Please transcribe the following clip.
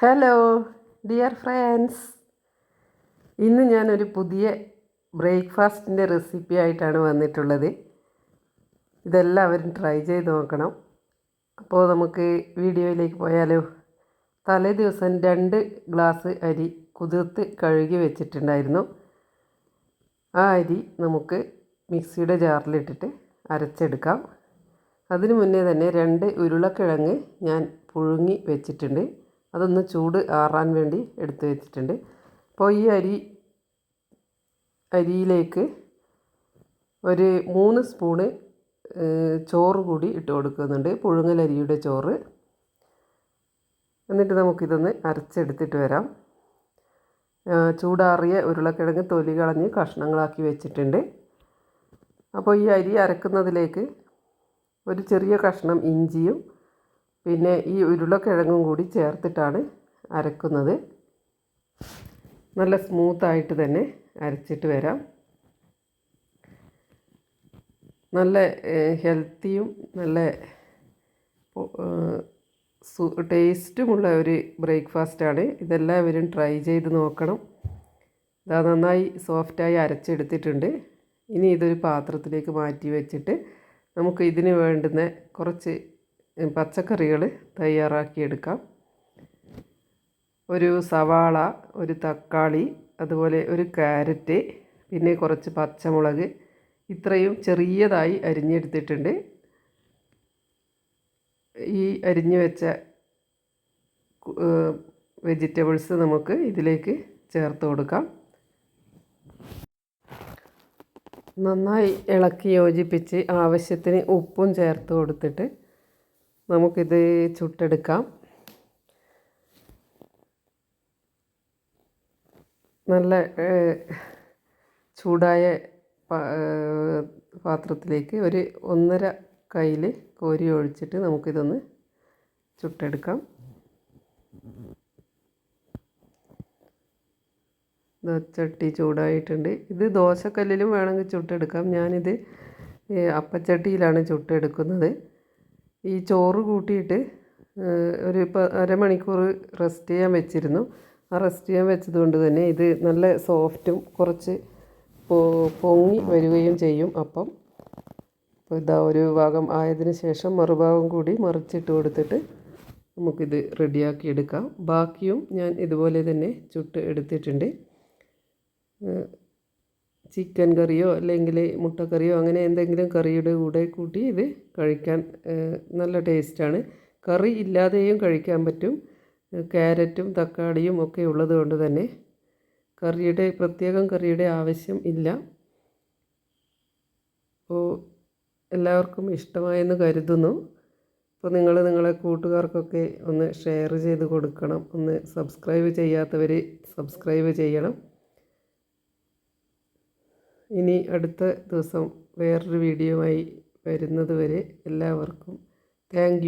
Hello dear friends ഇന്ന് ഞാനൊരു പുതിയ ബ്രേക്ക്ഫാസ്റ്റിന്റെ റെസിപ്പി ആയിട്ടാണ് വന്നിട്ടുള്ളത്. ഇതെല്ലാവരും ട്രൈ ചെയ്ത് നോക്കണം. അപ്പോൾ നമുക്ക് വീഡിയോയിലേക്ക് പോയാലോ. തലേ ദിവസം രണ്ട് ഗ്ലാസ് അരി കുതിർത്ത് കഴുകി വെച്ചിട്ടുണ്ടായിരുന്നു. ആ അരി നമുക്ക് മിക്സിയുടെ ജാറിലിട്ടിട്ട് അരച്ചെടുക്കാം. അതിനു മുന്നേ തന്നെ രണ്ട് ഉരുളക്കിഴങ്ങ് ഞാൻ പുഴുങ്ങി വെച്ചിട്ടുണ്ട്. അതൊന്ന് ചൂട് ആറാൻ വേണ്ടി എടുത്ത് വെച്ചിട്ടുണ്ട്. അപ്പോൾ ഈ അരി അരിയിലേക്ക് ഒരു മൂന്ന് സ്പൂണ് ചോറ് കൂടി ഇട്ട് കൊടുക്കുന്നുണ്ട്. പുഴുങ്ങലരിയുടെ ചോറ്. എന്നിട്ട് നമുക്കിതൊന്ന് അരച്ചെടുത്തിട്ട് വരാം. ചൂടാറിയ ഉരുളക്കിഴങ്ങ് തൊലി കളഞ്ഞ് കഷ്ണങ്ങളാക്കി വെച്ചിട്ടുണ്ട്. അപ്പോൾ ഈ അരി അരക്കുന്നതിലേക്ക് ഒരു ചെറിയ കഷ്ണം ഇഞ്ചിയും പിന്നെ ഈ ഉരുളക്കിഴങ്ങും കൂടി ചേർത്തിട്ടാണ് അരക്കുന്നത്. നല്ല സ്മൂത്തായിട്ട് തന്നെ അരച്ചിട്ട് വരാം. നല്ല ഹെൽത്തിയും നല്ല ടേസ്റ്റുമുള്ള ഒരു ബ്രേക്ക്ഫാസ്റ്റാണ് ഇതെല്ലാവരും ട്രൈ ചെയ്ത് നോക്കണം. ഇതാ നന്നായി സോഫ്റ്റായി അരച്ചെടുത്തിട്ടുണ്ട്. ഇനി ഇതൊരു പാത്രത്തിലേക്ക് മാറ്റി വെച്ചിട്ട് നമുക്ക് ഇതിന് വേണ്ടുന്ന കുറച്ച് പച്ചക്കറികൾ തയ്യാറാക്കിയെടുക്കാം. ഒരു സവാള ഒരു തക്കാളി അതുപോലെ ഒരു ക്യാരറ്റ് പിന്നെ കുറച്ച് പച്ചമുളക്. ഇത്രയും ചെറിയതായി അരിഞ്ഞെടുത്തിട്ടുണ്ട്. ഈ അരിഞ്ഞു വെച്ച വെജിറ്റബിൾസ് നമുക്ക് ഇതിലേക്ക് ചേർത്ത് കൊടുക്കാം. നന്നായി ഇളക്കി യോജിപ്പിച്ച് ആവശ്യത്തിന് ഉപ്പും ചേർത്ത് കൊടുത്തിട്ട് നമുക്കിത് ചുട്ടെടുക്കാം. നല്ല ചൂടായ പാത്രത്തിലേക്ക് ഒരു ഒന്നര കയ്യിൽ കോരി ഒഴിച്ചിട്ട് നമുക്കിതൊന്ന് ചുട്ടെടുക്കാം. ചട്ടി ചൂടായിട്ടുണ്ട്. ഇത് ദോശക്കല്ലിലും വേണമെങ്കിൽ ചുട്ടെടുക്കാം. ഞാനിത് അപ്പച്ചട്ടിയിലാണ് ചുട്ടെടുക്കുന്നത്. ഈ ചോറ് കൂട്ടിയിട്ട് ഒരു അരമണിക്കൂർ റെസ്റ്റ് ചെയ്യാൻ വെച്ചിരുന്നു. ആ റെസ്റ്റ് ചെയ്യാൻ വെച്ചത് കൊണ്ട് തന്നെ ഇത് നല്ല സോഫ്റ്റും കുറച്ച് പൊങ്ങി വരികയും ചെയ്യും. അപ്പം അപ്പോൾ ഇതാ ഒരു ഭാഗം ആയതിനു ശേഷം മറുഭാഗം കൂടി മറിച്ചിട്ട് കൊടുത്തിട്ട് നമുക്കിത് റെഡിയാക്കി എടുക്കാം. ബാക്കിയും ഞാൻ ഇതുപോലെ തന്നെ ചുട്ട് എടുത്തിട്ടുണ്ട്. ചിക്കൻ കറിയോ അല്ലെങ്കിൽ മുട്ടക്കറിയോ അങ്ങനെ എന്തെങ്കിലും കറിയുടെ കൂടെ കൂട്ടി ഇത് കഴിക്കാൻ നല്ല ടേസ്റ്റാണ്. കറി ഇല്ലാതെയും കഴിക്കാൻ പറ്റും. ക്യാരറ്റും തക്കാളിയും ഒക്കെ ഉള്ളത് കൊണ്ട് തന്നെ കറിയുടെ പ്രത്യേകം കറിയുടെ ആവശ്യം ഇല്ല. അപ്പോൾ എല്ലാവർക്കും ഇഷ്ടമായെന്ന് കരുതുന്നു. അപ്പോൾ നിങ്ങൾ നിങ്ങളെ കൂട്ടുകാർക്കൊക്കെ ഒന്ന് ഷെയർ ചെയ്ത് കൊടുക്കണം. ഒന്ന് സബ്സ്ക്രൈബ് ചെയ്യാത്തവർ സബ്സ്ക്രൈബ് ചെയ്യണം. ഇനി അടുത്ത ദിവസം വേറൊരു വീഡിയോയുമായി വരുന്നത് വരെ എല്ലാവർക്കും താങ്ക്